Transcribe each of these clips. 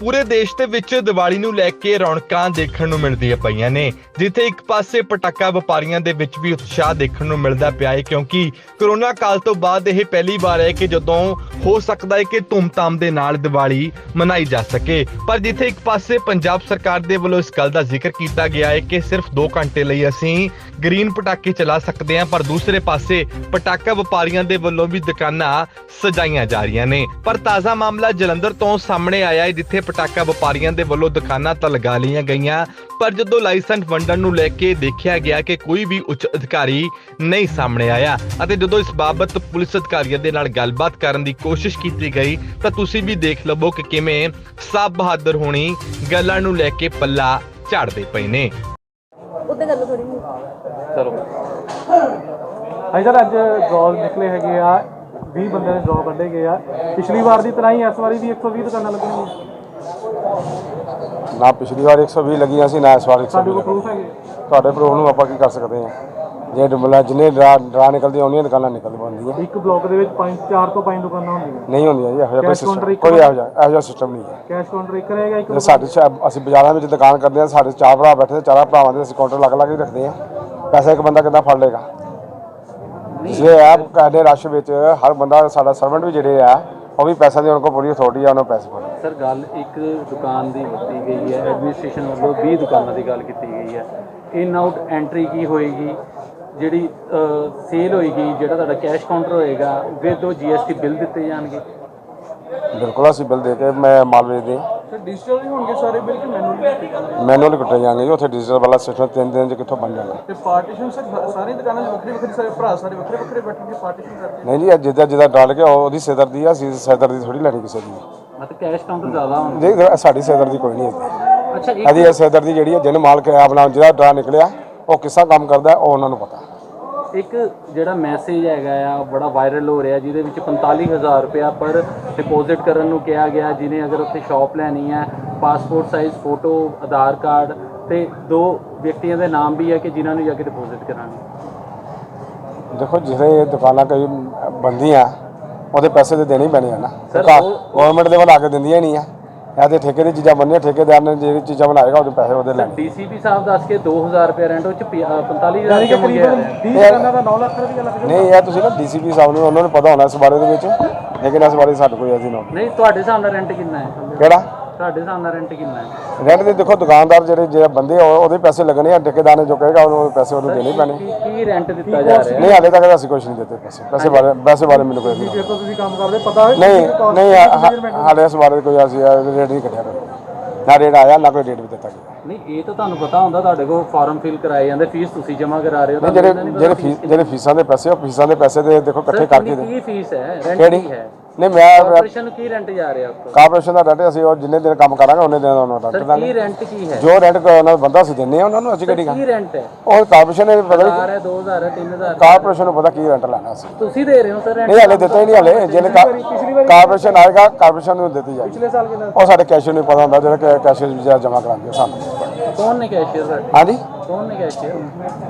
ਪੂਰੇ ਦੇਸ਼ ਦੇ ਵਿੱਚ ਦੀਵਾਲੀ ਨੂੰ ਲੈ ਕੇ ਰੌਣਕਾਂ ਦੇਖਣ ਨੂੰ ਮਿਲਦੀਆਂ ਪਈਆਂ ਨੇ, ਜਿੱਥੇ ਇੱਕ ਪਾਸੇ ਪਟਾਕਾ ਵਪਾਰੀਆਂ ਦੇ ਵਿੱਚ ਵੀ ਉਤਸ਼ਾਹ ਦੇਖਣ ਨੂੰ ਮਿਲਦਾ ਪਿਆ ਹੈ ਕਿਉਂਕਿ ਕਰੋਨਾ ਕਾਲ ਤੋਂ ਬਾਅਦ ਇਹ ਪਹਿਲੀ ਵਾਰ ਹੈ ਕਿ ਜਦੋਂ ਹੋ ਸਕਦਾ ਹੈ ਕਿ ਧੂਮਧਾਮ ਦੇ ਨਾਲ ਦੀਵਾਲੀ ਮਨਾਈ ਜਾ ਸਕੇ। ਪਰ ਜਿੱਥੇ ਇੱਕ ਪਾਸੇ ਪੰਜਾਬ ਸਰਕਾਰ ਦੇ ਵੱਲੋਂ ਇਸ ਗੱਲ ਦਾ ਜ਼ਿਕਰ ਕੀਤਾ ਗਿਆ ਹੈ ਕਿ ਸਿਰਫ 2 ਘੰਟੇ ਲਈ ਅਸੀਂ ਗ੍ਰੀਨ ਪਟਾਕੇ ਚਲਾ ਸਕਦੇ ਹਾਂ, ਪਰ ਦੂਸਰੇ ਪਾਸੇ ਪਟਾਕਾ ਵਪਾਰੀਆਂ ਦੇ ਵੱਲੋਂ ਵੀ ਦੁਕਾਨਾਂ ਸਜਾਈਆਂ ਜਾ ਰਹੀਆਂ ਨੇ। ਪਰ ਤਾਜ਼ਾ ਮਾਮਲਾ ਜਲੰਧਰ ਤੋਂ ਸਾਹਮਣੇ ਆਇਆ ਹੈ, ਜਿੱਥੇ ਪਟਾਕਾ ਵਪਾਰੀਆਂ ਦੇ ਵੱਲੋਂ ਦੁਕਾਨਾਂ ਤਾਂ ਲਗਾ ਲਈਆਂ ਗਈਆਂ ਪਰ ਜਦੋਂ ਲਾਇਸੈਂਸ ਵੰਡਣ ਨੂੰ ਲੈ ਕੇ ਦੇਖਿਆ ਗਿਆ ਕਿ ਕੋਈ ਵੀ ਉੱਚ ਅਧਿਕਾਰੀ ਨਹੀਂ ਸਾਹਮਣੇ ਆਇਆ ਅਤੇ ਜਦੋਂ ਇਸ ਬਾਬਤ ਪੁਲਿਸ ਅਧਿਕਾਰੀਆਂ ਦੇ ਨਾਲ ਗੱਲਬਾਤ ਕਰਨ ਦੀ ਕੋਸ਼ਿਸ਼ ਕੀਤੀ ਗਈ ਤਾਂ ਤੁਸੀਂ ਵੀ ਦੇਖ ਲਵੋ ਕਿ ਕਿਵੇਂ ਸਾਬ ਬਹਾਦਰ ਹੋਣੀ ਗੱਲਾਂ ਨੂੰ ਲੈ ਕੇ ਪੱਲਾ ਝਾੜਦੇ ਪਏ ਨੇ। ਉੱਤੇ ਕਰ ਲਓ ਥੋੜੀ ਚਲੋ। ਹਾਂਜੀ ਸਰ ਅੱਜ ਡਰਾਅ ਨਿਕਲੇ ਹੈਗੇ ਆ 20 ਬੰਦੇ ਦੇ ਡਰਾਅ ਕੱਢੇ ਗਏ ਆ। ਪਿਛਲੀ ਵਾਰ ਦੀ ਤਰ੍ਹਾਂ ਹੀ ਇਸ ਵਾਰੀ ਵੀ 120 ਦੁਕਾਨਾਂ ਲੱਗਣਗੀਆਂ। ਨਾ ਪਿਛਲੀ ਵਾਰ 120 ਲੱਗੀਆਂ ਸੀ ਨਾ ਇਸ ਵਾਰ 120 ਸਾਡੇ ਕੋਲ ਲੱਗੀਆਂ। ਤੁਹਾਡੇ ਪ੍ਰੂਫ ਨੂੰ ਆਪਾਂ ਕੀ ਕਰ ਸਕਦੇ ਹਾਂ? ਜੇ ਡੁੱਬਲਾ ਜਿੰਨੇ ਡਰਾ ਡਰਾ ਨਿਕਲਦੀਆਂ ਉਹਨੀਆਂ ਦੁਕਾਨਾਂ ਨਿਕਲ ਪਾਉਂਦੀਆਂ। ਇੱਕ ਬਲਾਕ ਦੇ ਵਿੱਚ 5 4 ਤੋਂ 5 ਦੁਕਾਨਾਂ ਹੁੰਦੀਆਂ। ਨਹੀਂ ਹੁੰਦੀਆਂ ਜੀ ਇਹੋ ਜਿਹਾ ਕੋਈ ਸਿਸਟਮ ਕੋਈ ਇਹੋ ਜਿਹਾ ਇਹੋ ਜਿਹਾ ਸਿਸਟਮ ਨਹੀਂ ਹੈ। ਕੈਸ਼ ਕਾਊਂਟਰ ਇੱਕ ਰਹੇਗਾ ਇੱਕ ਜੇ ਸਾਡੇ ਚ ਅਸੀਂ ਬਾਜ਼ਾਰਾਂ ਵਿੱਚ ਦੁਕਾਨ ਕਰਦੇ ਹਾਂ ਸਾਡੇ ਚਾਰ ਭਰਾ ਬੈਠੇ ਤੇ ਚਾਰਾਂ ਭਰਾਵਾਂ ਦੇ ਅਸੀਂ ਕਾਊਂਟਰ ਲੱਗ ਲੱਗ ਹੀ ਰੱਖਦੇ ਹਾਂ। ਪੈਸਾ ਇੱਕ ਬੰਦਾ ਕਿੱਦਾਂ ਫੜ ਲੇਗਾ ਜੇ ਆਪ ਕਾਡੇ ਰਸ਼ ਵਿੱਚ ਹਰ ਬੰਦਾ ਸਾਡਾ ਸਰਵੈਂਟ ਵੀ ਜਿਹੜੇ ਆ ਉਹ ਵੀ ਪੈਸਾ ਦੀ ਉਹਨਾਂ ਕੋਲ ਪੂਰੀ ਅਥਾਰਟੀ ਆ ਉਹਨਾਂ ਨੂੰ ਪੈਸੇ ਫੜ ਸਰ ਗੱਲ ਇੱਕ ਦੁਕਾਨ ਦੀ ਕੀਤੀ ਗਈ ਹੈ ਐਡਮਿਨਿਸਟ੍ਰੇਸ਼ਨ ਵੱਲੋਂ 20 ਦੁਕਾਨਾਂ ਦੀ ਗੱਲ ਕੀਤੀ ਗਈ ਹੈ। ਇਨ ਆਊਟ ਐਂਟਰੀ ਕੀ ਹੋਏਗੀ? ਜਿਹੜੀ ਸੇਲ ਹੋਏਗੀ ਜਿਹੜਾ ਤੁਹਾਡਾ ਕੈਸ਼ ਕਾਊਂਟਰ ਹੋਏਗਾ ਵਿਦ ਉਹ ਜੀਐਸਟੀ ਬਿੱਲ ਦਿੱਤੇ ਜਾਣਗੇ। ਬਿਲਕੁਲ ਅਸੀਂ ਬਿੱਲ ਦੇ ਕੇ ਮੈਂ ਮਾਲ ਵੇਚਦੇ ਹਾਂ ਡਿਜੀਟਲ ਹੀ ਹੋਣਗੇ ਸਾਰੇ ਮੈਨੂਅਲ ਮੈਨੂਅਲ ਕੱਟੇ ਜਾਣਗੇ ਜੀ ਉੱਥੇ ਡਿਜੀਟਲ ਵਾਲਾ ਸਿਸਟਮ ਤਿੰਨ ਦਿਨ ਚ ਕਿੱਥੋਂ ਬਣ ਜਾਣਾ। ਤੇ ਪਾਰਟੀਸ਼ਨ ਸਰ ਸਾਰੀ ਦੁਕਾਨਾਂ 'ਚ ਵੱਖਰੀ ਵੱਖਰੀ ਸਾਰੇ ਭਰਾ ਸਾਰੇ ਵੱਖਰੇ ਵੱਖਰੇ ਬੈਠਣਗੇ ਪਾਰਟੀਸ਼ਨ ਕਰਕੇ ਨਹੀਂ ਜੀ ਇਹ ਜਿੱਦਾਂ ਜਿੱਦਾਂ ਡਾਲ ਕੇ ਉਹਦੀ ਸਿਰਦਰਦੀ ਆ ਅਸੀਂ ਸਿਰਦਰਦੀ ਥੋੜੀ ਲੈਣੀ ਕਿਸੇ ਦੀ। ਮਤਲਬ ਕੈਸ਼ ਕਾਊਂਟਰ ਜ਼ਿਆਦਾ ਹੋਣ। ਜੀ ਸਾਡੀ ਸਿਰਦਰਦੀ ਕੋਈ ਨਹੀਂ ਹੈਗੀ। ਅੱਛਾ ਇਹ ਸਿਰਦਰਦੀ ਜਿਹੜੀ ਹੈ ਜਿਹਨੇ ਮਾਲਕ ਆਪਣਾ ਜਿਹਦਾ ਡਰਾ ਨਿਕਲਿਆ ਉਹ ਕਿੱਸਾ ਕੰਮ ਕਰਦਾ ਉਹ ਉਹਨਾਂ ਨੂੰ ਪਤਾ। ਇੱਕ ਜਿਹੜਾ ਮੈਸੇਜ ਹੈਗਾ ਆ ਬੜਾ ਵਾਇਰਲ ਹੋ ਰਿਹਾ ਜਿਹਦੇ ਵਿੱਚ 45000 ਰੁਪਇਆ ਪਰ ਡਿਪੋਜ਼ਿਟ ਕਰਨ ਨੂੰ ਕਿਹਾ ਗਿਆ ਜਿਹਨੇ ਅਗਰ ਉੱਥੇ ਸ਼ਾਪ ਲੈਣੀ ਹੈ passport size photo Aadhaar card ਤੇ ਦੋ ਵਿਅਕਤੀਆਂ ਦੇ ਨਾਮ ਵੀ ਹੈ ਕਿ ਜਿਨ੍ਹਾਂ ਨੂੰ ਜਾ ਕੇ ਡਿਪੋਜ਼ਿਟ ਕਰਾਉਣੀ ਦੇਖੋ ਜਿਹੜੇ ਦੁਕਾਨਾਂ ਕਈ ਬੰਦੀਆਂ ਉਹਦੇ ਪੈਸੇ ਤੇ ਦੇਣੇ ਪੈਣੇ ਆ ਨਾ। ਗਵਰਨਮੈਂਟ ਦੇ ਬਣਾ ਕੇ ਦਿੰਦੀਆਂ ਨਹੀਂ ਆ। ਇਹ ਤੇ ਠੇਕੇ ਦੀ ਚੀਜ਼ਾਂ ਬੰਦੀਆਂ ਠੇਕੇਦਾਰ ਨੇ ਜਿਹੜੀ ਚੀਜ਼ਾਂ ਬਣਾਏਗਾ ਉਹਦੇ ਪੈਸੇ ਉਹਦੇ ਲੈਣੇ। ਡੀਸੀਪੀ ਸਾਹਿਬ ਦੱਸ ਕੇ 2000 ਰੁਪਏ ਰੈਂਟ ਵਿੱਚ 45000 ਯਾਨੀ ਕਿ ਰੁਪਏ ਮੰਗਿਆ ਤਕਰੀਬਨ ਹੈ। 20 ਦੁਕਾਨਾਂ ਦਾ 9 ਲੱਖ ਰੁਪਏ ਲੱਗ ਨਹੀਂ ਇਹ ਤੁਸੀਂ ਨਾ ਡੀਸੀਪੀ ਸਾਹਿਬ ਨੂੰ ਉਹਨਾਂ ਨੂੰ ਪਤਾ ਹੋਣਾ ਇਸ ਬਾਰੇ ਦੇ ਵਿੱਚ ਲੇਕਿਨ ਇਸ ਬਾਰੇ ਸਾਡੇ ਕੋਈ ਐਸੀ ਨੌਲੇਜ ਨਹੀਂ। ਤੁਹਾਡੇ ਹਿਸਾਬ ਨਾਲ ਰੈਂਟ ਕਿੰਨਾ ਹੈ? ਕਿਹੜਾ? ਤੁਹਾਡੇ ਹਿਸਾਬ ਨਾਲ ਰੈਂਟ ਕਿੰਨਾ ਹੈ? ਰੈਂਟ ਦੇ ਦੇਖੋ ਦੁਕਾਨਦਾਰ ਜਿਹੜੇ ਜਿਹੜੇ ਬੰਦੇ ਆ, ਉਹ- ਉਹਦੇ ਪੈਸੇ ਲੱਗਣੇ ਆ ਠੇਕੇਦਾਰ ਨੇ ਜੋ ਕਹੇਗਾ ਉਹਨੂੰ ਪੈਸੇ ਉਹਨੂੰ ਦੇਣੇ ਹੀ ਪੈਣੇ। ਕੀ ਕੀ ਰੈਂਟ ਦਿੱਤਾ ਜਾ ਰਿਹਾ? ਹੈ ਨਹੀਂ ਹਾਲੇ ਤੱਕ ਤਾਂ ਅਸੀਂ ਕੁਝ ਨਹੀਂ ਦਿੱਤੇ ਪੈਸੇ। ਪੈਸੇ ਬਾਰੇ ਪੈਸੇ ਬਾਰੇ ਮੈਨੂੰ ਕੋਈ ਨਹੀਂ ਫਿਰ ਤਾਂ ਤੁਸੀਂ ਕੰਮ ਕਰਦੇ ਪਤਾ ਹੈ ਨਹੀਂ ਨਹੀਂ ਹਾ- ਹਾਲੇ ਇਸ ਬਾਰੇ ਕੋਈ ਅਸੀਂ ਰੇਟ ਨਹੀਂ ਕੱਢਿਆ ਕੋਈ। ਨਾ ਰੇਟ ਆਇਆ ਨਾ ਕੋਈ ਰੇਟ ਵੀ ਦਿੱਤਾ ਗਿਆ। ਨਹੀਂ ਇਹ ਤਾਂ ਤੁਹਾਨੂੰ ਪਤਾ ਹੁੰਦਾ ਤੁਹਾਡੇ ਕੋਲ ਫਾਰਮ ਫਿਲ ਕਰਾਏ ਜਾਂਦੇ ਫੀਸ ਤੁਸੀਂ ਜਮ੍ਹਾਂ ਕਰਾ ਰਹੇ ਹੋ ਨਹੀਂ ਤੁਹਾਨੂੰ ਜਿਹੜੇ ਜਿਹੜੇ ਫੀਸ ਜਿਹੜੇ ਫੀਸਾਂ ਦੇ ਪੈਸੇ ਉਹ ਫੀਸਾਂ ਦੇ ਪੈਸੇ ਦੇ ਦੇਖੋ ਇਕੱਠੇ ਕਰਕੇ ਦੇ। ਕੀ ਫੀਸ ਹੈ? ਰੈਂਟ ਕਿਹੜੀ? ਕੀ ਹੈ? ਨਹੀਂ ਮੈਂ ਕਾਰਪੋਰੇਸ਼ਨ ਨੂੰ ਕੀ ਰੈਂਟ ਜਾ ਰਿਹਾ ਉੱਪਰ ਕਾਰਪੋਰੇਸ਼ਨ ਦਾ ਰੈਂਟ ਅਸੀਂ ਉਹ ਜਿੰਨੇ ਦਿਨ ਕੰਮ ਕਰਾਂਗੇ ਉਹਨੇ ਦਿਨ ਉਹਨਾਂ ਦਾ ਸਰ ਰੈਂਟ ਕੀ ਦਾਂਗੇ ਰੈਂਟ ਕੀ ਹੈ? ਜੋ ਰੈਂਟ ਉਹਨਾਂ ਦਾ ਬੰਦਾ ਅਸੀਂ ਦਿੰਨੇ ਆ ਉਹਨਾਂ ਨੂੰ ਅਸੀਂ ਕਿਹੜੀ ਗੱਲ ਕੀ ਰੈਂਟ ਹੈ? ਉਹ ਕਾਰਪੋਰੇਸ਼ਨ ਨੇ ਪਤਾ ਨਹੀਂ 1000 ਹੈ 2000 ਹੈ 3000 ਕਾਰਪੋਰੇਸ਼ਨ ਨੂੰ ਪਤਾ ਕੀ ਰੈਂਟ ਲੈਣਾ ਅਸੀਂ। ਤੁਸੀਂ ਦੇ ਰਹੇ ਹੋ ਸਰ ਰੈਂਟ ਨਹੀਂ ਹਾਲੇ ਦਿੱਤਾ ਹੀ ਨਹੀਂ ਹਾਲੇ। ਜਿਹਨੇ ਕਾਰਪੋਰੇਸ਼ਨ ਆਏਗਾ ਕਾਰਪੋਰੇਸ਼ਨ ਨੂੰ ਦਿੱਤੀ ਜਾਏਗੀ। ਪਿਛਲੇ ਸਾਲ ਕਿੰਨਾ ਉਹ ਸਾਡੇ ਕੈਸ਼ੀਅਰ ਨੂੰ ਪਤਾ ਹੁੰਦਾ ਜਿਹੜਾ ਕੈਸ਼ੀਅਰ ਜਮ੍ਹਾਂ ਕਰਾਉਂਦੇ ਆ ਸਾਨੂੰ। ਕੌਣ ਨੇ ਕੈਸ਼ੀਅਰ ਸਰ ਹਾਂਜੀ? ਕੌਣ ਨੇ ਕੈਸ਼ੀਅਰ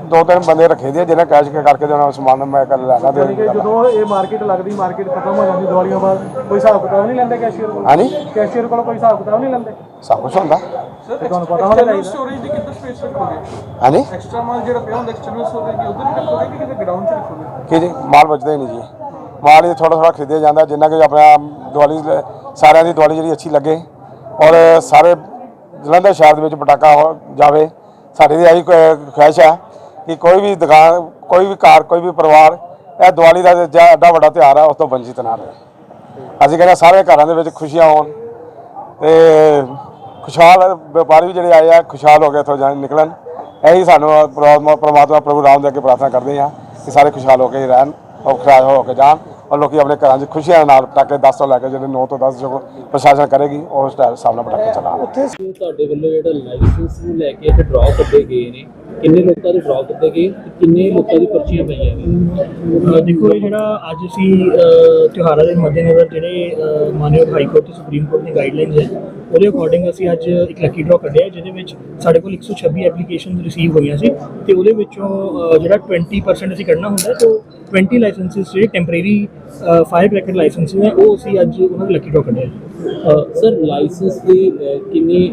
ਦੋ ਤਿੰਨ ਬੰਦੇ ਰੱਖੇ ਦੇ ਜਿਹਨਾਂ ਕੈਸ਼ ਕਰਕੇ ਨੂੰ ਸਮਾਨ ਮੈਂ ਕਰ ਲੈਣਾ ਦੇ ਜਦੋਂ ਇਹ ਮਾਰਕੀਟ ਲੱਗਦੀ ਮਾਰਕੀਟ ਖਤਮ ਹੋ ਜਾਂਦੀ ਦਿਵਾਲੀਆਂ ਬਾਅਦ ਕੋਈ ਹਿਸਾਬ ਕਿਤਾਬ ਨਹੀਂ ਲੈਂਦੇ ਕੈਸ਼ੀਅਰ ਕੋਲ? ਹਾਂਜੀ? ਕੈਸ਼ੀਅਰ ਕੋਲ ਕੋਈ ਹਿਸਾਬ ਕਿਤਾਬ ਨਹੀਂ ਲੈਂਦੇ? ਸਭ ਕੁਝ ਹੁੰਦਾ। ਤੇ ਤੁਹਾਨੂੰ ਪਤਾ ਹੋਣਾ ਚਾਹੀਦਾ। ਸਟੋਰੇਜ ਦੀ ਕਿੰਨਾ ਸਪੇਸ ਰੱਖੋਗੇ? ਹਾਂਜੀ? ਐਕਸਟਰਾ ਮਾਲ ਜਿਹੜਾ ਪਿਆ ਹੁੰਦਾ ਐਕਸਟਰਨਲ ਸਟੋਰੇਜ ਦੀ ਉਧਰ ਹੀ ਰੱਖੋਗੇ ਕਿ ਕਿਤੇ ਗਰਾਊਂਡ 'ਚ ਰੱਖੋਗੇ? ਕੀ ਜੀ ਮਾਲ ਬਚਦਾ ਹੀ ਨਹੀਂ ਜੀ। ਮਾਲ ਹੀ ਥੋੜਾ ਥੋੜਾ ਖਰੀਦਿਆ ਜਾਂਦਾ ਜਿੰਨਾ ਕਿ ਆਪਣਾ ਦੀਵਾਲੀ ਸਾਰਿਆਂ ਦੀ ਦੀਵਾਲੀ ਜਿਹੜੀ ਅੱਛੀ ਲੱਗੇ। ਔਰ ਸਾਰੇ ਜਲੰਧਰ ਸ਼ਹਿਰ ਦੇ ਵਿੱਚ ਪਟਾਕਾ ਹੋ- ਜਾਵੇ ਸਾਡੀ ਦੀ ਆਹੀ ਖ- ਖੁਆਇਸ਼ ਹੈ ਕਿ ਕੋਈ ਵੀ ਦੁਕਾਨ, ਕੋਈ ਵੀ ਘਰ, ਕੋਈ ਵੀ ਪਰਿਵਾਰ, ਇਹ ਦੀਵਾਲੀ ਦਾ ਜਿਹੜਾ ਐਡਾ ਵੱਡਾ ਤਿਉਹਾਰ ਹੈ ਉਸ ਤੋਂ ਵੰਚਿਤ ਨਾ ਰਹੇ। ਅਸੀਂ ਕਹਿੰਦੇ ਸਾਰੇ ਘਰਾਂ ਦੇ ਵਿੱਚ ਖੁਸ਼ੀਆਂ ਹੋਣ ਤੇ ਖੁਸ਼ਹਾਲ ਵਪਾਰੀ ਵੀ ਜਿਹੜੇ ਆਏ ਆ, ਖੁਸ਼ਹਾਲ ਹੋ ਕੇ ਇੱਥੋਂ ਜਾਣ, ਨਿਕਲਣ। ਇਹੀ ਸਾਨੂੰ ਪ੍ਰਮਾਤਮਾ ਪ੍ਰਭੂ ਰਾਮ ਦੇ ਅੱਗੇ ਪ੍ਰਾਰਥਨਾ ਕਰਦੇ ਹਾਂ ਕਿ ਸਾਰੇ ਖੁਸ਼ਹਾਲ ਹੋ ਕੇ ਰਹਿਣ, ਔਰ ਖੁਸ਼ਹਾਲ ਹੋ ਕੇ ਜਾਣ। ਔਰ ਲੋਕੀ ਆਪਣੇ ਘਰਾਂ 'ਚ ਖੁਸ਼ੀਆਂ ਨਾਲ ਪਟਾਕੇ 10 ਤੋਂ ਲੈ ਕੇ ਜਿਹੜੇ 9 ਤੋਂ 10 ਜੋ ਪ੍ਰਸ਼ਾਸਨ ਕਰੇਗੀ ਉਸ ਟਾਈਮ ਨਾਲ ਪਟਾਕੇ ਚਲਾਉਣ ਤੁਹਾਡੇ ਵੱਲੋਂ ਜਿਹੜਾ ਲਾਇਸੈਂਸ ਨੂੰ ਲੈ ਕੇ ਇੱਥੇ ਡਰਾਅ ਕੱਢੇ ਗਏ ਨੇ ਕਿੰਨੇ ਲੋਕਾਂ ਦੇ ਡਰਾਅ ਕੱਢੇ ਗਏ ਤੇ ਕਿੰਨੇ ਲੋਕਾਂ ਦੀ ਪਰਚੀਆਂ ਪਈਆਂ ਨੇ? ਦੇਖੋ ਇਹ ਜਿਹੜਾ ਅੱਜ ਅਸੀਂ ਤਿਉਹਾਰਾਂ ਦੇ ਮੱਦੇਨਜ਼ਰ ਜਿਹੜੇ ਮਾਨਯੋਗ ਹਾਈ ਕੋਰਟ ਤੇ ਸੁਪਰੀਮ ਕੋਰਟ ਦੀ ਗਾਈਡਲਾਈਨਸ ਹੈ ਉਹਦੇ ਅਕੋਰਡਿੰਗ ਅਸੀਂ ਅੱਜ ਇੱਕ ਲੱਕੀ ਡਰਾ ਕੱਢਿਆ, ਜਿਹਦੇ ਵਿੱਚ ਸਾਡੇ ਕੋਲ 126 ਐਪਲੀਕੇਸ਼ਨਸ ਰਿਸੀਵ ਹੋਈਆਂ ਸੀ ਤੇ ਉਹਦੇ ਵਿੱਚੋਂ ਜਿਹੜਾ 20% ਅਸੀਂ ਕੱਢਣਾ ਹੁੰਦਾ, ਤੇ ਉਹ 20 ਲਾਇਸੈਂਸਸ ਜਿਹੜੇ ਟੈਂਪਰੇਰੀ ਫਾਇਰ ਕ੍ਰੈਕਰ ਲਾਇਸੈਂਸਸ ਨੇ, ਉਹ ਅਸੀਂ ਅੱਜ ਉਹਨਾਂ ਦੇ ਲੱਕੀ ਡਰਾ ਕੱਢਿਆ ਜੀ। ਸਰ ਲਾਇਸੈਂਸ ਦੀ ਕਿੰਨੀ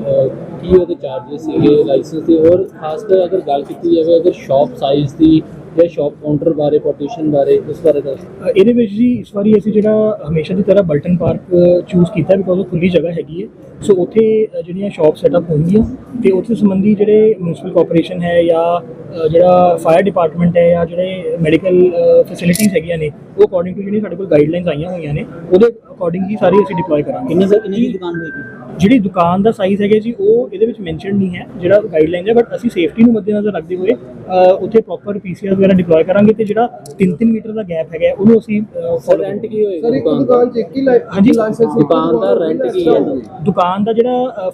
ਕੀ ਉਹਦੇ ਚਾਰजेस ਸੀਗੇ ਲਾਇਸੈਂਸ ਦੇ? ਔਰ ਖਾਸ ਕਰ ਅਗਰ ਗੱਲ ਕੀਤੀ ਜਾਵੇ, ਅਗਰ ਸ਼ਾਪ ਸਾਈਜ਼ ਦੀ ਜਾਂ ਸ਼ਾਪ ਕਾਊਂਟਰ ਬਾਰੇ ਪਾਰਟੀਸ਼ਨ ਬਾਰੇ ਉਸ ਬਾਰੇ ਦੱਸ ਇਹਦੇ ਵਿੱਚ ਜੀ ਇਸ ਵਾਰੀ ਅਸੀਂ ਜਿਹੜਾ ਹਮੇਸ਼ਾ ਦੀ ਤਰ੍ਹਾਂ ਬਲਟਨ ਪਾਰਕ ਚੂਜ਼ ਕੀਤਾ ਬਿਕੋਜ਼ ਉਹ ਖੁੱਲੀ ਜਗ੍ਹਾ ਹੈਗੀ ਹੈ। ਸੋ ਉੱਥੇ ਜਿਹੜੀਆਂ ਸ਼ਾਪ ਸੈਟਅਪ ਹੋਣਗੀਆਂ ਤੇ ਉੱਥੇ ਸੰਬੰਧੀ ਜਿਹੜੇ ਮਿਊਨਿਸਪਲ ਕਾਰਪੋਰੇਸ਼ਨ ਹੈ ਜਾਂ ਜਿਹੜਾ ਫਾਇਰ ਡਿਪਾਰਟਮੈਂਟ ਹੈ ਜਾਂ ਜਿਹੜੇ ਮੈਡੀਕਲ ਫੈਸਿਲਿਟੀਜ਼ ਹੈਗੀਆਂ ਨੇ ਉਹ ਅਕੋਰਡਿੰਗ ਟੂ ਜਿਹੜੀ ਸਾਡੇ ਕੋਲ ਗਾਈਡਲਾਈਨਸ ਆਈਆਂ ਹੋਈਆਂ ਨੇ ਉਹਦੇ ਅਕੋਰਡਿੰਗ ਹੀ ਸਾਰੀ ਅਸੀਂ ਡਿਪਲੋਏ ਕਰਾਂਗੇ। ਕਿੰਨੇ ਸਰ ਕਿੰਨੇ ਦੁਕਾਨ ਹੋਏਗੀ? ਜਿਹੜੀ ਦੁਕਾਨ ਦਾ ਸਾਈਜ਼ ਹੈਗਾ ਜੀ ਉਹ ਇਹਦੇ ਵਿੱਚ ਮੈਂਸ਼ਨ ਨਹੀਂ ਹੈ ਜਿਹੜਾ ਗਾਈਡਲਾਈਨ ਹੈ ਬਟ ਅਸੀਂ ਸੇਫਟੀ ਨੂੰ ਮੱਦੇਨਜ਼ਰ ਰੱਖਦੇ ਹੋਏ ਉੱਥੇ ਪ੍ਰੋਪਰ ਪੀਸੀਆਰ ਵਗੈਰਾ ਡਿਪਲੋਏ ਕਰਾਂਗੇ ਤੇ ਜਿਹੜਾ 3-3 ਮੀਟਰ ਦਾ ਗੈਪ ਹੈਗਾ ਉਹਨੂੰ ਅਸੀਂ ਸਰ ਫੋਲੋ ਰੈਂਟ ਕੀ ਹੋਏਗਾ? ਦੁਕਾਨ ਦਾ? ਦੁਕਾਨ ਚ ਇੱਕ ਹੀ ਲਾਈਫ ਹਾਂਜੀ। ਦੁਕਾਨ ਦਾ ਰੈਂਟ ਕੀ ਹੈ? ਦੁਕਾਨ ਦਾ ਜਿਹੜਾ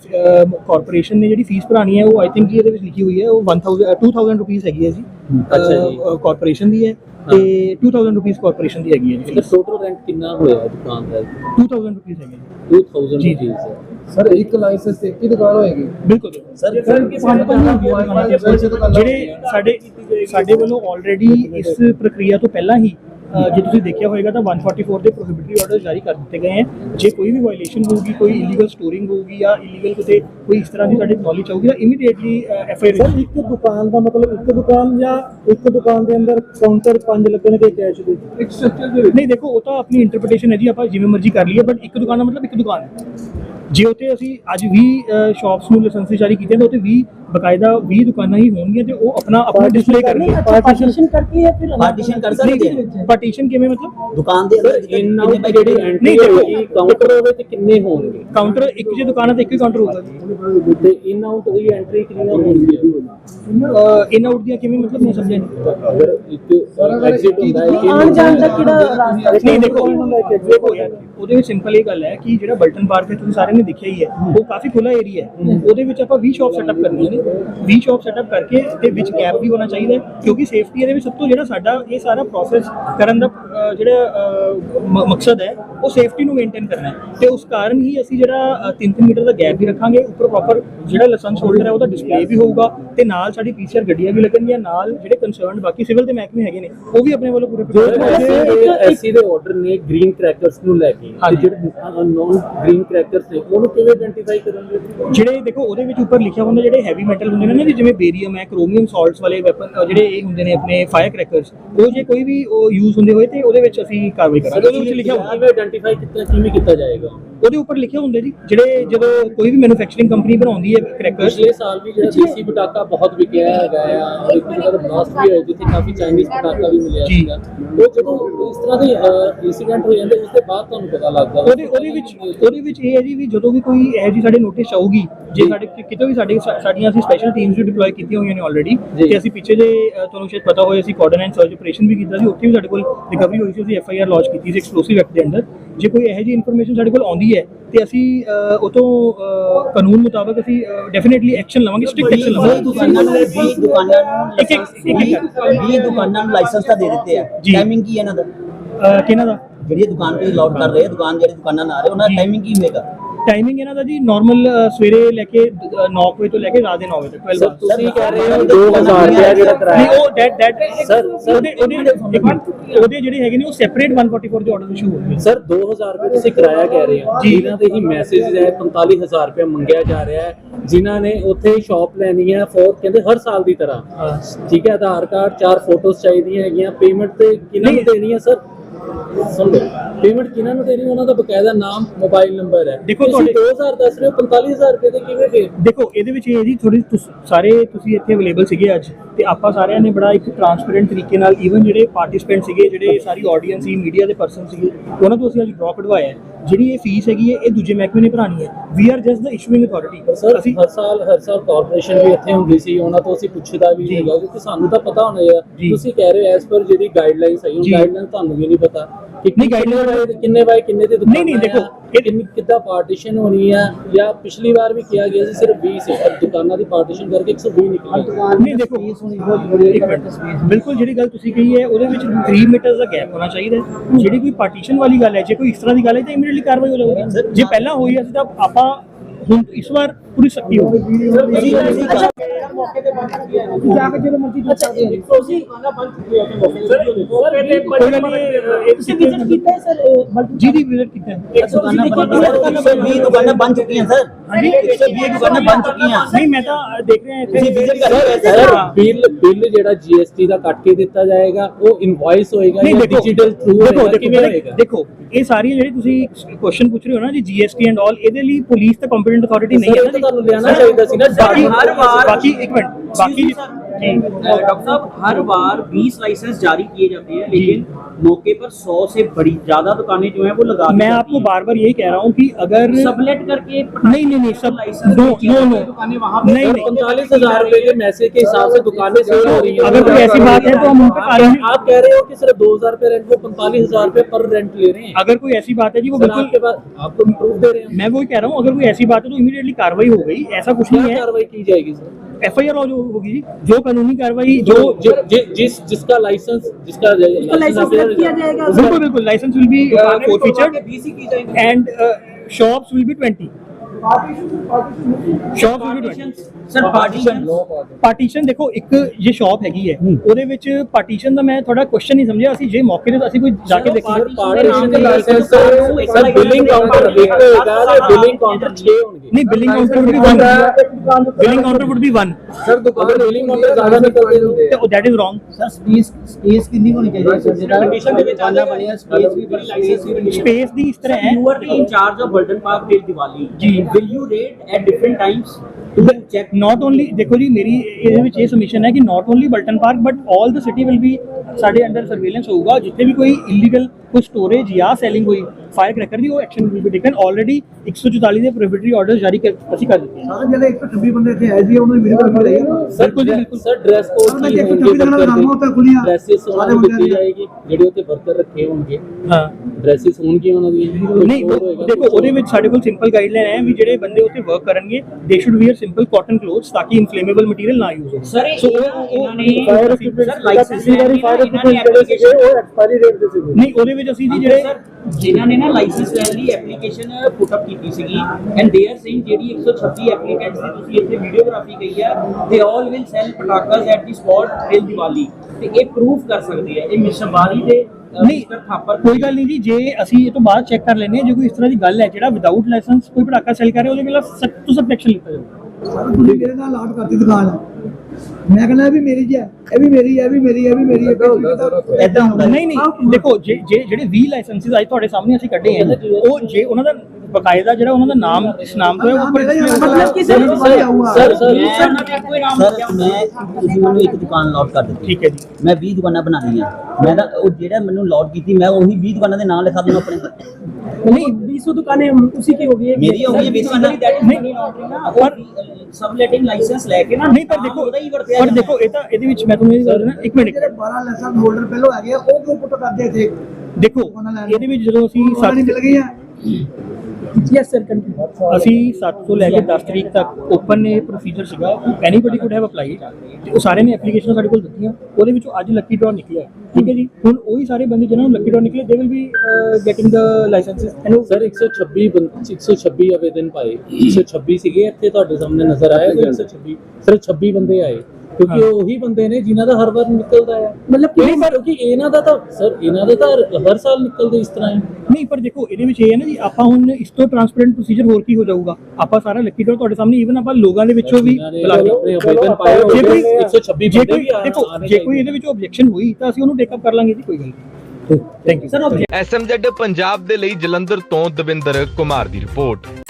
ਕਾਰਪੋਰੇਸ਼ਨ ਨੇ ਜਿਹੜੀ ਫੀਸ ਭਰਾਣੀ ਹੈ ਉਹ ਆਈ ਥਿੰਕ ਇਹਦੇ ਵਿੱਚ ਲਿਖੀ ਹੋਈ ਹੈ ਉਹ 1000 2000 ਰੁਪੀਸ ਹੈਗੀ ਹੈ ਜੀ। ਅੱਛਾ ਜੀ। ਕਾਰਪੋਰੇਸ਼ਨ ਦੀ ਹੈ। ਤੇ 2000 ਰੁਪੀਸ ਕਾਰਪੋਰੇਸ਼ਨ ਦੀ ਹੈਗੀ ਹੈ ਜੀ ਸਰ ਟੋਟਲ ਰੈਂਟ ਕਿੰਨਾ ਹੋਇਆ ਦੁਕਾਨ ਦਾ? 2000 ਰੁਪੀਸ ਹੈਗੇ ਜੀ 2000 ਜੀ, ਜੀ। ਸਰ ਸਰ ਇੱਕ ਲਾਇਸੈਂਸ ਤੇ ਇੱਕ ਹੀ ਦੁਕਾਨ ਹੋਏਗੀ? ਬਿਲਕੁਲ ਸਰ ਜਿਹੜੇ ਸਾਡੇ ਸਾਡੇ ਵੱਲੋਂ ਆਲਰੇਡੀ ਇਸ ਪ੍ਰਕਿਰਿਆ ਤੋਂ ਪਹਿਲਾਂ ਹੀ ਜੇ ਤੁਸੀਂ ਦੇਖਿਆ ਹੋਵੇਗਾ ਤਾਂ 144 ਦੇ ਪ੍ਰੋਹਿਬਿਟਰੀ ਆਰਡਰ ਜਾਰੀ ਕਰ ਦਿੱਤੇ ਗਏ ਹਨ ਜੇ ਕੋਈ ਵੀ ਵਾਇਲੇਸ਼ਨ ਹੋਊਗੀ ਕੋਈ ਇਲੀਗਲ ਸਟੋਰਿੰਗ ਹੋਊਗੀ ਜਾਂ ਇਲੀਗਲ ਕਿਤੇ ਕੋਈ ਇਸ ਤਰ੍ਹਾਂ ਦੀ ਸਾਡੇ ਨੌਲੇਜ ਆਊਗੀ ਤਾਂ ਇਮੀਡੀਏਟਲੀ ਐਫ ਆਈ ਆਰ ਇੱਕ ਦੁਕਾਨ ਦਾ ਮਤਲਬ ਇੱਕ ਦੁਕਾਨ ਜਾਂ ਇੱਕ ਦੁਕਾਨ ਦੇ ਅੰਦਰ ਕਾਊਂਟਰ ਪੰਜ ਲੱਗਣਗੇ ਕੈਸ਼ ਦੇ? ਇੱਕ ਸਟਰਕਚਰ ਦੇ ਵਿੱਚ। ਨਹੀਂ ਦੇਖੋ ਉਹ ਤਾਂ ਆਪਣੀ ਇੰਟਰਪ੍ਰੀਟੇਸ਼ਨ ਹੈ ਜੀ ਆਪਾਂ ਜਿਵੇਂ ਮਰਜ਼ੀ ਕਰ ਲਈਏ ਬਟ ਇੱਕ ਦੁਕਾਨ ਦਾ ਮਤਲਬ ਇੱਕ ਦੁਕਾਨ ਹੈ। ਜੇ ਉੱਥੇ ਅਸੀਂ ਅੱਜ ਵੀ ਸ਼ਾਪਸ ਨੂੰ ਲਾਇਸੈਂਸ ਜਾਰੀ ਕੀਤੇ ਨੇ ਉੱਥੇ 20 ਬਕਾਇਦਾ 20 ਦੁਕਾਨਾਂ ਹੀ ਹੋਣਗੀਆਂ ਤੇ ਉਹ ਆਪਣਾ ਆਪਣਾ ਡਿਸਪਲੇ ਕਰਨਗੇ। ਪਾਰਟੀਸ਼ਨ ਕਰਕੇ ਜਾਂ ਫਿਰ ਪਾਰਟੀਸ਼ਨ ਕਰ ਸਕਦੇ ਆ ਪਾਰਟੀਸ਼ਨ ਕਿਵੇਂ ਮਤਲਬ? ਦੁਕਾਨ ਦੇ ਅੰਦਰ ਕਿੰਨੇ ਬਾਈ ਜਿਹੜੀ ਐਂਟਰੀ ਨਹੀਂ, ਦੇਖੋ, ਹੋਏਗੀ ਕਾਊਂਟਰ ਹੋਵੇ ਤੇ ਕਿੰਨੇ ਹੋਣਗੇ? ਕਾਊਂਟਰ ਇੱਕ ਜੇ ਦੁਕਾਨ ਹੈ ਤਾਂ ਇੱਕ ਹੀ ਕਾਊਂਟਰ ਹੋਊਗਾ। ਜੀ ਤੇ ਇਨ ਆਊਟ ਦੀ ਐਂਟਰੀ ਕਿੰਨੀਆਂ ਹੋਣਗੀਆਂ? ਇਨ ਆਊਟ ਦੀਆਂ ਕਿਵੇਂ ਮਤਲਬ ਮੈਂ ਸਮਝਿਆ ਨਹੀਂ ਅਗਰ ਇੱਕ ਐਗਜ਼ਿਟ ਹੁੰਦਾ ਹੈ ਆਉਣ ਜਾਣ ਦਾ ਕਿਹੜਾ ਰਾਸਤਾ? ਨਹੀਂ ਦੇਖੋ ਉਹਦੇ ਵਿੱਚ ਸਿੰਪਲ ਇਹ ਗੱਲ ਹੈ ਕਿ ਜਿਹੜਾ ਬਲਟਨ ਪਾਰਕ ਹੈ ਤੁਸੀਂ ਸਾਰਿਆਂ ਨੇ ਦੇਖਿਆ ਹੀ ਹੈ ਉਹ ਕਾਫੀ ਖੁੱਲਾ ਏਰੀਆ ਹੈ। ਉਹਦੇ ਵਿੱਚ ਆਪਾਂ 20 ਸ਼ਾਪ ਸੈਟਅਪ ਕਰਨੀਆਂ ਨੇ। 20 ਸ਼ਾਪ ਸੈਟਅਪ ਕਰਕੇ ਤੇ ਵਿੱਚ ਗੈਪ ਵੀ ਹੋਣਾ ਚਾਹੀਦਾ ਕਿਉਂਕਿ ਸੇਫਟੀ ਇਹਦੇ ਵਿੱਚ ਸਭ ਤੋਂ ਜਿਹੜਾ ਸਾਡਾ ਇਹ ਸਾਰਾ ਪ੍ਰੋਸੈਸ ਕਰਨ ਦਾ ਜਿਹੜਾ ਮਕਸਦ ਹੈ ਉਹ ਸੇਫਟੀ ਨੂੰ ਮੇਨਟੇਨ ਕਰਨਾ ਹੈ। ਤੇ ਉਸ ਕਾਰਨ ਹੀ ਅਸੀਂ ਜਿਹੜਾ 3-3 ਮੀਟਰ ਦਾ ਗੈਪ ਵੀ ਰੱਖਾਂਗੇ ਉੱਪਰ ਪ੍ਰੋਪਰ ਜਿਹੜਾ ਲਾਇਸੈਂਸ ਹੋਲਡਰ ਹੈ ਉਹਦਾ ਡਿਸਪਲੇ ਵੀ ਹੋਊਗਾ ਤੇ ਨਾਲ ਸਾਡੀ ਪੀਸੀਆਰ ਗੱਡੀਆਂ ਵੀ ਲੱਗਣਗੀਆਂ ਨਾਲ ਜਿਹੜੇ ਕੰਸਰਨਡ ਬਾਕੀ ਸਿਵਲ ਦੇ ਮਹਿਕਮੇ ਹੈਗੇ ਨੇ ਉਹ ਵੀ ਆਪਣੇ ਵੱਲੋਂ ਪੂਰੇ ਐਸਸੀ ਦੇ ਆਰਡਰ ਨੇ ਗ੍ਰੀਨ ਕ੍ਰੈਕਰਸ ਨੂੰ ਲੈ ਕੇ। ਜਿਹੜੇ ਨੌਨ ਗ੍ਰੀਨ ਕ੍ਰੈਕਰਸ ਨੇ ਉਹਨੂੰ ਕਿਵੇਂ ਆਇਡੈਂਟੀਫਾਈ ਕਰਨਗੇ? ਜਿਹੜੇ ਦੇਖੋ ਉਹਦੇ ਵਿੱਚ ਉੱਪਰ ਲਿਖਿਆ ਹੁੰਦਾ ਜਿਹੜੇ ਹੈਵੀ ਮੈਟਲ ਹੁੰਦੇ ਨੇ ਨਾ ਜਿਵੇਂ ਬੇਰੀਅਮ ਹੈ ਕ੍ਰੋਮੀਅਮ ਸਾਲਟਸ ਵਾਲੇ ਵੈਪਨ ਜਿਹੜੇ ਇਹ ਹੁੰਦੇ ਨੇ ਆਪਣੇ ਫਾਇਰ ਕ੍ਰੈਕਰਸ ਉਹ ਜੇ ਕੋਈ ਵੀ ਉਹ ਯੂਜ਼ ਹੁੰਦੇ ਹੋਏ ਤੇ ਉਹਦੇ ਵਿੱਚ ਅਸੀਂ ਕਾਰਵਾਈ ਕਰਾਂਗੇ ਉਹਦੇ ਵਿੱਚ ਲਿਖਿਆ ਹੁੰਦਾ ਕਿਵੇਂ ਆਇਡੈਂਟੀਫਾਈ ਕੀਤਾ ਕਿਵੇਂ ਕੀਤਾ ਜਾਏਗਾ ਉਹਦੇ ਉੱਪਰ ਲਿਖਿਆ ਹੁੰਦਾ ਜੀ ਜਿਹੜੇ ਜਦੋਂ ਕੋਈ ਵੀ ਮੈਨੂਫੈਕਚਰਿੰਗ ਕੰਪਨੀ ਬਣਾਉਂਦੀ ਹੈ ਕ੍ਰੈਕਰਸ ਪਿਛਲੇ ਸਾਲ ਵੀ ਜਿਹੜਾ ਦੇਸੀ ਪਟਾਕਾ ਬਹੁਤ ਵਿਕਿਆ ਹੈਗਾ ਆ ਇੱਕ ਜਗ੍ਹਾ ਦਾ ਬਲਾਸਟ ਵੀ ਹੋਇਆ ਜਿੱਥੇ ਕਾਫੀ ਚਾਈਨੀਜ਼ ਪਟਾਕਾ ਵੀ ਮਿਲਿਆ। ਸੀਗਾ ਉਹ ਜਦੋਂ ਇਸ ਤਰ੍ਹਾਂ ਦੇ ਇਨਸੀਡੈਂਟ ਹੋ ਜਾਂਦੇ ਉਸ ਦੇ ਬਾਅਦ ਤੁਹਾਨੂੰ ਪਤਾ ਲੱਗਦਾ। ਉਹਦੇ ਉਹਦੇ ਵਿੱਚ ਉਹਦੇ ਵਿੱਚ ਇਹ ਹੈ ਜੀ ਵੀ ਜਦੋਂ ਵੀ ਕੋਈ ਇਹੋ ਜੀ ਸਾਡੇ ਨੋਟਿਸ ਆਊਗੀ ਜੇ ਸਾਡੇ ਕਿਤੇ ਵੀ ਸਾਡੇ ਸਾਡੀਆਂ ਅਸੀਂ ਸਪੈਸ਼ਲ ਟੀਮਸ ਵੀ ਡਿਪਲੋਏ ਕੀਤੀਆਂ ਹੋਈਆਂ ਨੇ ਆਲਰੇਡੀ। ਤੇ ਅਸੀਂ ਪਿੱਛੇ ਜੇ ਤੁਹਾਨੂੰ ਸ਼ਾਇਦ ਪਤਾ ਹੋਏ ਅਸੀਂ ਕੋਆਰਡੀਨੇਟ ਸਰਚ ਆਪਰੇਸ਼ਨ ਵੀ ਕੀਤਾ ਸੀ ਉੱਥੇ ਵੀ ਸਾਡੇ ਕੋਲ ਰਿਕਵਰੀ ਹੋਈ ਸੀ ਅਸੀਂ ਐਫ ਆਈ ਆਰ ਲਾਂਚ ਕੀਤੀ ਸੀ ਐਕਸਪਲੋਸਿਵ ਐਕਟ ਦੇ ਅੰਦਰ। ਜੇ ਕੋਈ ਇਹੋ ਜੀ ਇਨਫੋਰਮੇਸ਼ਨ ਸਾਡੇ ਕੋਲ ਆਉਂਦੀ ਹੈ ਤੇ ਅਸੀਂ ਉਹ ਤੋਂ ਕਾਨੂੰਨ ਮੁਤਾਬਕ ਅਸੀਂ ਡੈਫੀਨਿਟਲੀ ਐਕਸ਼ਨ ਲਵਾਂਗੇ ਸਟ੍ਰਿਕਟ ਐਕਸ਼ਨ ਲਵਾਂਗੇ। ਦੁਕਾਨਾਂ ਨੂੰ 20 ਦੁਕਾਨਾਂ ਨੂੰ ਇੱਕ- ਇੱਕ- ਇੱਕ- ਇੱਕ- 20 ਦੁਕਾਨਾਂ ਨੂੰ ਲਾਇਸੈਂਸ ਤਾਂ ਦੇ ਦਿੱਤੇ ਆ। ਟਾਈਮਿੰਗ ਕੀ ਹੈ ਇਹਨਾਂ ਦਾ? ਕਿਹਨਾਂ ਦਾ? ਜਿਹੜੀ ਦੁਕਾਨ ਤੇ ਅਲਾਉਡ ਕਰ ਰਹੇ ਆ ਦੁਕਾਨ ਜਿਹੜੀ ਦੁਕਾਨਾਂ ਨਾ ਰਹੇ ਉਹਨਾਂ ਦਾ ਟਾਈਮਿੰਗ ਕੀ ਹੋਏਗਾ? ਟਾਈਮਿੰਗ ਇਹਨਾਂ ਦਾ ਜੀ ਨਾਰਮਲ ਸਵੇਰੇ ਲੈ ਕੇ 9 ਵਜੇ ਤੋਂ ਲੈ ਕੇ ਰਾਤ ਦੇ 9 ਵਜੇ ਤੱਕ 12 ਸਰ hours। ਤੁਸੀਂ ਕਹਿ ਰਹੇ ਹੋ 2000 ਰੁਪਏ ਜਿਹੜਾ ਨਹੀਂ ਕਿਰਾਇਆ। ਉਹ ਡੈਟ ਡੈਟ ਸਰ, ਉਹਦੇ ਉਹਦੇ ਜਿਹੜੇ ਹੈਗੇ ਨੇ ਉਹ ਸੈਪਰੇਟ 144 ਦੇ ਆਰਡਰ ਇਸ਼ੂ ਹੋਣਗੇ ਸਰ 2000 ਰੁਪਏ ਤੁਸੀਂ ਕਿਰਾਇਆ ਕਹਿ ਰਹੇ ਹੋ। ਜਿਨ੍ਹਾਂ ਦੇ ਹੀ ਮੈਸੇਜ ਹੈ 45000 ਰੁਪਏ ਮੰਗਿਆ ਜਾ ਰਿਹਾ ਹੈ ਜਿਨ੍ਹਾਂ ਨੇ ਉੱਥੇ ਸ਼ਾਪ ਲੈਣੀ ਹੈ ਫੋਰ ਕਹਿੰਦੇ ਹਰ ਸਾਲ ਦੀ ਤਰ੍ਹਾਂ। ਠੀਕ ਹੈ ਆਧਾਰ ਕਾਰਡ ਚਾਰ ਫੋਟੋਜ਼ ਚਾਹੀਦੀਆਂ ਹੈਗੀਆਂ ਪੇਮੈਂਟ ਤੇ ਕਿਹਨਾਂ ਨੂੰ ਦੇਣੀ ਹੈ ਸਰ ਸੁਣ ਲਓ ਪੇਮੈਂਟ ਕਿਹਨਾਂ ਨੂੰ ਦੇਣੀ? ਉਹਨਾਂ ਦਾ ਬਕਾਇਦਾ ਨਾਮ ਮੋਬਾਈਲ ਨੰਬਰ ਹੈ। ਦੇਖੋ ਤੁਸੀਂ ਤੁਹਾਡੇ- 2000 ਦੱਸ ਰਹੇ ਹੋ 45000 ਰੁਪਏ ਦੇ ਕਿਵੇਂ ਫੇਰ ਦੇਖੋ ਇਹਦੇ ਵਿੱਚ ਇਹ ਜੀ ਥੋੜੀ ਸਾਰੇ ਤੁਸੀਂ ਇੱਥੇ ਅਵੇਲੇਬਲ ਸੀਗੇ ਅੱਜ ਤੇ ਆਪਾਂ ਸਾਰਿਆਂ ਨੇ ਬੜਾ ਇੱਕ ਟਰਾਂਸਪੇਰੈਂਟ ਤਰੀਕੇ ਨਾਲ ਈਵਨ ਜਿਹੜੇ ਪਾਰਟਿਸਪੈਂਟ ਸੀਗੇ ਜਿਹੜੇ ਸਾਰੀ ਆਡੀਅנס ਸੀ ਮੀਡੀਆ ਦੇ ਪਰਸਨ ਸੀਗੇ ਉਹਨਾਂ ਤੋਂ ਅਸੀਂ ਅੱਜ ਡ੍ਰੌ ਕਢਵਾਇਆ ਹੈ। ਜਿਹੜੀ ਇਹ ਫੀਸ ਹੈਗੀ ਹੈ ਇਹ ਦੂਜੇ ਮਹਿਕਮੇ ਨੇ ਭਰਾਣੀ ਹੈ we are just the issuing authority sir ਅਸੀਂ ਹਰ ਸਾਲ ਹਰ ਸਾਲ ਕਾਰਪੋਰੇਸ਼ਨ ਵੀ ਇੱਥੇ ਹੁੰਦੀ ਸੀ ਉਹਨਾਂ ਤੋਂ ਅਸੀਂ ਪੁੱਛਦਾ ਵੀ। ਹੈਗਾ ਕਿਉਂਕਿ ਸਾਨੂੰ ਤਾਂ ਪਤਾ ਹੋਣਾ ਜੀ। ਤੁਸੀਂ ਕਹਿ ਰਹੇ ਹੋ ਐਸ ਪਰ ਜਿਹੜੀ ਗਾਈਡਲਾਈਨਸ ਆਈ ਉਹ ਜੀ। ਗਾਈਡਲਾਈਨ ਤੁਹਾਨੂੰ ਵੀ ਨਹੀਂ ਪਤਾ ਕਿ ਨਹੀਂ, ਕਿੰਨੇ ਬਾਏ ਕਿੰਨੇ ਬਾਏ ਕਿੰਨੇ ਦੇ ਨਹੀਂ, ਨਹੀਂ, ਦੇਖੋ, ਕਿੰਨੀ ਕਿੱਦਾਂ ਪਾਰਟੀਸ਼ਨ ਹੋਣੀ ਹੈ ਜਾਂ ਪਿਛਲੀ ਵਾਰ ਵੀ ਕਿਹਾ ਗਿਆ ਸੀ ਸਿਰਫ 20 ਸੀ ਪਰ ਦੁਕਾਨਾਂ ਦੀ ਪਾਰਟੀਸ਼ਨ ਕਰਕੇ 120 ਨਿਕਲੀ ਨਹੀਂ ਦੇਖੋ ਬਿਲਕੁਲ ਜਿਹੜੀ ਗੱਲ ਤੁਸੀਂ ਕਹੀ ਹੈ ਉਹਦੇ ਵਿੱਚ 3 ਮੀਟਰ ਦਾ ਗੈਪ ਹੋਣਾ ਚਾਹੀਦਾ ਹੈ। ਜਿਹੜੀ ਕੋਈ ਪਾਰਟੀਸ਼ਨ ਵਾਲੀ ਗੱਲ ਹੈ ਜੇ ਕੋਈ ਇਸ ਤਰ੍ਹਾਂ ਦੀ ਗੱਲ ਹੈ ਤਾਂ ਇਮੀਡੀਏਟਲੀ ਕਾਰਵਾਈ ਹੋ ਜਾਊਗੀ। ਜੇ ਪਹਿਲਾਂ ਹੋਈ ਅਸੀਂ ਤਾਂ ਆਪਾਂ ਹੁਣ ਇਸ ਵਾਰ ਪੂਰੀ ਹੋਊਗੀ ਤੁਸੀਂ ਤੁਸੀਂ ਮੌਕੇ ਤੇ ਬੰਦ ਚੁੱਕੀ ਹੈ ਜਾ ਕੇ ਜਦੋਂ ਮਰਜ਼ੀ ਅੱਛਾ ਇਹ ਤੁਸੀਂ ਦੁਕਾਨਾਂ ਬੰਦ ਚੁੱਕੀ ਹੈ। ਮੌਕੇ ਇਹ ਤੁਸੀਂ ਵਿਜ਼ਿਟ ਕੀਤਾ ਹੈ ਸਰ? ਜੀ ਦੀ ਵਿਜ਼ਿਟ ਕੀਤਾ ਹੈ। ਦੁਕਾਨਾਂ ਬੰਦ 120 ਦੁਕਾਨਾਂ ਬੰਦ ਚੁੱਕੀਆਂ ਸਰ। ਹਾਂਜੀ 120 ਦੁਕਾਨਾਂ ਬੰਦ ਚੁੱਕੀਆਂ। ਨਹੀਂ ਮੈਂ ਤਾਂ ਦੇਖ ਰਿਹਾ ਇੱਥੇ। ਵਿਜ਼ਿਟ ਕਰ ਰਹੇ ਸਰ? ਸਰ ਬਿੱਲ ਬਿੱਲ ਜਿਹੜਾ ਜੀਐਸਟੀ ਦਾ ਕੱਟ ਕੇ ਦਿੱਤਾ ਜਾਏਗਾ ਉਹ ਇਨਵੌਇਸ ਹੋਏਗਾ ਜਾਂ ਦੇਖੋ ਡਿਜੀਟਲ ਥਰੂ ਦੇਖੋ ਹੋਏਗਾ ਕਿਵੇਂ ਹੋਏਗਾ? ਦੇਖੋ ਇਹ ਸਾਰੀਆਂ ਜਿਹੜੀ ਤੁਸੀਂ ਕੁਐਸਚਨ ਪੁੱਛ ਰਹੇ ਹੋ ਨਾ ਜੀ ਜੀਐਸਟੀ ਐਂਡ ਆਲ ਇਹਦੇ ਲਈ ਪੁਲਿਸ ਤੇ ਕੰਪੀਟੈਂਟ ਅਥਾਰਟੀ ਨਹੀਂ ਹੈ ਨਾ। ਤੁਹਾਨੂੰ ਲਿਆਉਣਾ ਚਾਹੀਦਾ ਸੀ ਨਾ ਬਾਕੀ ਇੱਕ ਮਿੰਟ ਬਾਕੀ डॉक्टर साहब हर बार 20 लाइसेंस जारी किए जाते हैं लेकिन मौके पर 100 से बड़ी ज़्यादा दुकानें जो हैं वो लगा मैं आपको बार बार यही कह रहा हूँ कि अगर सबलेट करके नहीं नहीं नहीं सब लाइसेंस नो नहीं पैंतालीस हज़ार रुपए के मैसेज के हिसाब से दुकानें सेल हो रही है। अगर कोई ऐसी बात है तो हम आप कह रहे हो कि सिर्फ़ दो हज़ार रुपए रेंट वो पैंतालीस हज़ार रुपए पर रेंट ले रहे हैं। अगर कोई ऐसी बात है जी वो बिल्कुल आपके पास तो प्रूफ दे रहे हैं। मैं वही कह रहा हूँ अगर कोई ऐसी बात है तो इमीडिएटली कार्रवाई हो गई ऐसा कुछ नहीं है। कार्रवाई की जाएगी सर? एफ़ आई आर जो होगी जो कानूनी कार्रवाई जो जिस जिसका लाइसेंस जिसका बिल्कुल बिल्कुल license will be featured and shops will be twenty shops will be twenty sir partition partition ਦੇਖੋ ਇੱਕ ਇਹ ਸ਼ਾਪ ਹੈਗੀ ਹੈ ਉਹਦੇ ਵਿੱਚ ਪਾਰਟੀਸ਼ਨ ਦਾ ਮੈਂ ਥੋੜਾ ਕੁਐਸਚਨ ਨਹੀਂ ਸਮਝਿਆ। ਅਸੀਂ ਜੇ ਮੌਕੇ ਤੇ ਅਸੀਂ ਕੋਈ ਜਾ ਕੇ ਦੇਖੀਏ ਪਾਰਟੀਸ਼ਨ ਦੇ ਲਾਇਸੈਂਸ ਸਰ ਬਿਲਿੰਗ ਕਾਊਂਟਰ ਇੱਕ ਹੋਏਗਾ ਤੇ ਬਿਲਿੰਗ ਕਾਊਂਟਰ 6 ਹੋਣਗੇ। ਨਹੀਂ billing counter would be 1 billing counter would be 1 sir ਦੁਕਾਨ ਬਿਲਿੰਗ ਕਾਊਂਟਰ ਜ਼ਿਆਦਾ ਨਿਕਲਦੇ ਹੁੰਦੇ ਤੇ that is wrong sir space space ਕਿੰਨੀ ਹੋਣੀ ਚਾਹੀਦੀ ਸਰ ਜਿਹੜਾ ਕੰਡੀਸ਼ਨ ਦੇ ਵਿੱਚ ਆਂਦਾ ਬਣਿਆ ਸਪੇਸ ਵੀ ਬੜੀ ਲਾਇਸੈਂਸ ਵੀ ਸਪੇਸ ਦੀ ਇਸ ਤਰ੍ਹਾਂ ਹੈ। You are in charge of golden park till Diwali ji. Will you rate at different times not only ਦੇਖੋ ਜੀ ਮੇਰੀ ਇਹਦੇ ਵਿੱਚ ਇਹ ਸਬਮਿਸ਼ਨ ਹੈ ਕਿ not only Burlton park but 올 the city will be ਸਾਡੇ ਅੰਡਰ ਸਰਵੇਲੈਂਸ ਹੋਊਗਾ ਜਿੱਥੇ ਵੀ ਕੋਈ ਇਲੀਗਲ ਕੋਈ ਸਟੋਰੇਜ ਜਾਂ ਸੈਲਿੰਗ ਹੋਈ ਫਾਇਰ ਕਰੈਕਰ ਦੀ ਉਹ action will be taken already 144 ਦੇ ਪ੍ਰੋਹਿਬਿਟਰੀ ਆਰਡਰ ਜਾਰੀ ਕਰ ਅਸੀਂ ਕਰ ਦਿੱਤੇ ਸਾਰੇ ਜਿਹੜੇ 126 ਬੰਦੇ ਇੱਥੇ ਆਏ ਸੀ ਉਹਨਾਂ ਦੀ ਵੀਡੀਓ ਬਣ ਰਹੀ ਹੈ ਸਰ ਕੁਝ ਬਿਲਕੁਲ ਸਰ ਡਰੈਸ ਕੋਡ ਮੈਂ 126 ਦਾ ਨਾਮ ਹੁੰਦਾ ਖੁੱਲੀਆਂ ਡਰੈਸਸ ਉਹਨਾਂ ਨੂੰ ਦਿੱਤੀ ਜਾਏਗੀ ਜਿਹੜੇ ਉੱਤੇ ਵਰਕਰ ਰੱਖੇ ਹੋਣਗੇ ਹਾਂ ਡਰੈਸਸ ਹੋਣਗੀਆਂ ਉਹਨਾਂ ਦੀ ਨਹੀਂ ਦੇਖੋ ਉਹਦੇ ਵਿੱਚ ਸਾਡੇ ਕੋਲ ਸਿੰਪਲ ਗਾਈਡਲਾਈਨ ਹੈ ਵੀ ਜਿਹੜੇ ਬੰਦੇ ਉੱਤੇ ਵਰਕ ਕਰਨਗੇ they should wear simple cotton clothes ਤਾਂ ਕਿ ਇਨਫਲੇਮੇਬਲ ਮਟੀਰੀਅਲ ਨਾ ਯੂਜ਼ ਹੋ Sir, ਸੋ ਉਹ ਨੇ ਫਾਇਰ ਸਰ ਲਾਇਸੈਂਸ ਲੈਣ ਫਾਇਰ ਨੇ ਜਿਹੜੇ ਸੀਗੇ ਉਹ ਐਕਸਪਾਇਰੀ ਡੇਟ ਦੇ ਸੀਗੇ ਨਹੀਂ ਉਹਦੇ ਵਿੱਚ ਅਸੀਂ ਜੀ ਜਿਹੜੇ ਸਰ ਜਿਨ੍ਹਾਂ ਨੇ ਨਾ ਲਾਇਸੈਂਸ ਲੈਣ ਲਈ ਐਪਲੀਕੇਸ਼ਨ ਪੁੱਟ ਅਪ ਕੀਤੀ ਸੀਗੀ ਐਂਡ ਦੇ ਆਰ ਸੇਇੰਗ ਜਿਹੜੀ 126 ਐਪਲੀਕੈਂਟਸ ਦੀ ਤੁਸੀਂ ਇੱਥੇ ਵੀਡੀਓਗ੍ਰਾਫੀ ਗਈ ਹੈ they all will sell ਪਟਾਕਸ at the spot till Diwali ਤੇ ਇਹ ਪ੍ਰੂਫ ਕਰ ਸਕਦੀ ਹੈ ਇਹ ਮਿਸਟਰ ਬਾਰੀ ਦੇ ਨਹੀਂ ਥਾਪਰ ਕੋਈ ਗੱਲ ਨਹੀਂ ਜੀ ਜੇ ਅਸੀਂ ਇਹ ਤੋਂ ਬਾਅਦ ਚੈੱਕ ਕਰ ਹਾਂ ਜੇ ਕੋਈ ਇਸ ਤਰ੍ਹਾਂ ਦੀ ਗੱਲ ਹੈ ਜਿਹੜਾ ਵਿਦਆਊਟ ਲਾਇਸੈਂਸ ਕੋਈ ਪਟਾਕਾ ਸੈਲ ਕਰ ਰਿਹਾ ਉਹਦੇ ਖਿਲਾਫ ਸਖਤ ਤੋਂ ਸਖਤ ਐਕਸ਼ਨ ਲਿੱਤਾ ਜਾਊਗਾ ਸਾਰੇ ਤੁਸੀਂ ਮੇਰੇ ਨਾਲ ਲਾਟ ਕਰਤੀ ਦੁਕਾਨ? ਮੈਂ ਕਹਿੰਦਾ ਵੀ ਮੇਰੀ ਜੀ ਇਹ ਵੀ ਮੇਰੀ ਹੈ ਵੀ ਮੇਰੀ ਹੈ ਵੀ ਮੇਰੀ ਹੈ ਐਦਾਂ ਹੁੰਦਾ ਨਹੀਂ ਨਹੀਂ ਦੇਖੋ ਜੇ ਜੇ ਜਿਹੜੇ 20 ਲਾਇਸੈਂਸਿਸ ਅੱਜ ਤੁਹਾਡੇ ਸਾਹਮਣੇ ਅਸੀਂ ਕੱਢੇ ਆ ਉਹ ਜੇ ਉਹਨਾਂ ਦਾ ਬਕਾਇਦਾ ਜਿਹੜਾ ਉਹਨਾਂ ਦਾ ਨਾਮ ਇਸ ਨਾਮ ਤੋਂ ਹੈ ਉਹ ਮਤਲਬ ਕਿ ਸਰ ਸਰ ਸਰ ਮੈਂ ਤੁਸੀਂ ਮੈਨੂੰ ਇੱਕ ਦੁਕਾਨ ਲੋਟ ਕਰ ਦਿੱਤੀ। ਠੀਕ ਹੈ ਜੀ। ਮੈਂ 20 ਦੁਕਾਨਾਂ ਬਣਾ ਲਈਆਂ ਮੈਂ ਤਾਂ ਉਹ ਜਿਹੜਾ ਮੈਨੂੰ ਲੋਟ ਕੀਤੀ ਮੈਂ ਉਹੀ 20 ਦੁਕਾਨਾਂ ਦੇ ਨਾਮ ਲਿਖਾ ਦੂੰਗਾ ਆਪਣੇ ਨਹੀਂ 200 ਦੁਕਾਨੇ ਉਸੇ ਕੀ ਹੋ ਗਈ ਹੈ ਮੇਰੀ ਹੋ ਗਈ 20 ਦੁਕਾਨਾਂ ਨਹੀਂ। ਪਰ ਸਬ ਲੈਟਿੰਗ ਲਾਇਸੈਂਸ ਲੈ ਕੇ ਨਾ ਨਹੀਂ ਪਰ ਦੇਖੋ ਹੀ ਵਰਤਿਆ ਪਰ ਦੇਖੋ ਇਹ ਤਾਂ ਇਹਦੇ ਵਿੱਚ ਮੈਂ ਤੁਹਾਨੂੰ ਇਹ ਗੱਲ ਦੇਣਾ ਇੱਕ ਮਿੰਟ। ਇੱਕ ਜਿਹੜੇ 12 ਲੈਸਨ ਹੋਲਡਰ ਪਹਿਲੋਂ ਹੈਗੇ ਆ ਉਹ ਕਿਉਂ ਪੁੱਟ ਕਰਦੇ ਇੱਥੇ? ਦੇਖੋ ਇਹਦੇ ਵਿੱਚ ਜਦੋਂ ਅਸੀਂ ਦੀ ਮਿਲ ਸੱਤ ਗਈਆਂ। ਯੈਸ ਸਰ ਅਸੀਂ 7 ਤੋਂ ਲੈ ਕੇ 10 ਤਰੀਕ ਤੱਕ ਓਪਨ ਨੇ ਪ੍ਰੋਸੀਜਰ ਸੀਗਾ। ਐਨੀਬਡੀ ਕੁਡ ਹੈਵ ਅਪਲਾਈਡ ਤੇ ਉਹ ਸਾਰੇ ਨੇ ਐਪਲੀਕੇਸ਼ਨ ਸਾਡੇ ਕੋਲ ਦਿੱਤੀਆਂ। ਉਹਦੇ ਵਿੱਚੋਂ ਅੱਜ ਲੱਕੀ ਡਰਾ ਨਿਕਲਿਆ। ਠੀਕ ਹੈ ਜੀ? ਹੁਣ ਉਹੀ ਸਾਰੇ ਬੰਦੇ ਜਿਹਨਾਂ ਨੂੰ ਲੱਕੀ ਡਰਾ ਨਿਕਲੇ they will be getting the licenses and sir 126 ਬੰਦ 126 ਆਵੇਦਨ ਪਾਏ। 126 ਸੀਗੇ ਇੱਥੇ ਤੁਹਾਡੇ ਸਾਹਮਣੇ ਨਜ਼ਰ ਆਇਆ ਕੋਈ 126 ਸਿਰਫ 26 ਬੰਦੇ ਆਏ। ਕਿਉਂਕਿ ਉਹ ਉਹੀ ਬੰਦੇ ਨੇ ਜਿਨ੍ਹਾਂ ਦਾ ਹਰ ਵਾਰ ਨਿਕਲਦਾ ਹੈ ਮਤਲਬ ਕਿ ਨਹੀਂ ਪਰ ਕਿਉਂਕਿ ਇਹਨਾਂ ਦਾ ਤਾਂ ਸਰ ਇਹਨਾਂ ਦਾ ਤਾਂ ਹਰ ਸਾਲ ਨਿਕਲਦੇ ਇਸ ਤਰ੍ਹਾਂ ਨਹੀਂ ਪਰ ਦੇਖੋ ਇਹਦੇ ਵਿੱਚ ਇਹ ਹੈ ਨਾ ਜੀ ਆਪਾਂ ਹੁਣ ਇਸ ਤੋਂ ਟ੍ਰਾਂਸਪੇਰੈਂਟ ਪ੍ਰੋਸੀਜਰ ਹੋਰ ਕੀ ਹੋ ਜਾਊਗਾ? ਆਪਾਂ ਸਾਰਾ ਲੱਕੀ ਡਰਾ ਤੁਹਾਡੇ ਸਾਹਮਣੇ ਈਵਨ ਆਪਾਂ ਲੋਕਾਂ ਦੇ ਵਿੱਚੋਂ ਵੀ ਜਿਨ੍ਹਾਂ ਨੇ ਬੁਲਾ ਕੇ ਆਪਣੇ ਆਵੇਦਨ ਪਾਏ ਕੋਈ 126 ਜੇ ਬੰਦੇ ਵੀ ਆ- ਦੇਖੋ ਜੇ ਕੋਈ ਇਹਦੇ ਵਿੱਚ ਆਬਜੈਕਸ਼ਨ ਹੋਈ ਤਾਂ ਅਸੀਂ ਉਹਨੂੰ ਟੇਕ ਅਪ ਕਰ ਲਾਂਗੇ ਜੀ ਕੋਈ ਗੱਲ ਨਹੀਂ। Thank you sir SMZ Punjab ਦੇ ਲਈ ਜਲੰਧਰ ਤੋਂ ਦਵਿੰਦਰ ਕੁਮਾਰ ਦੀ ਰਿਪੋਰਟ।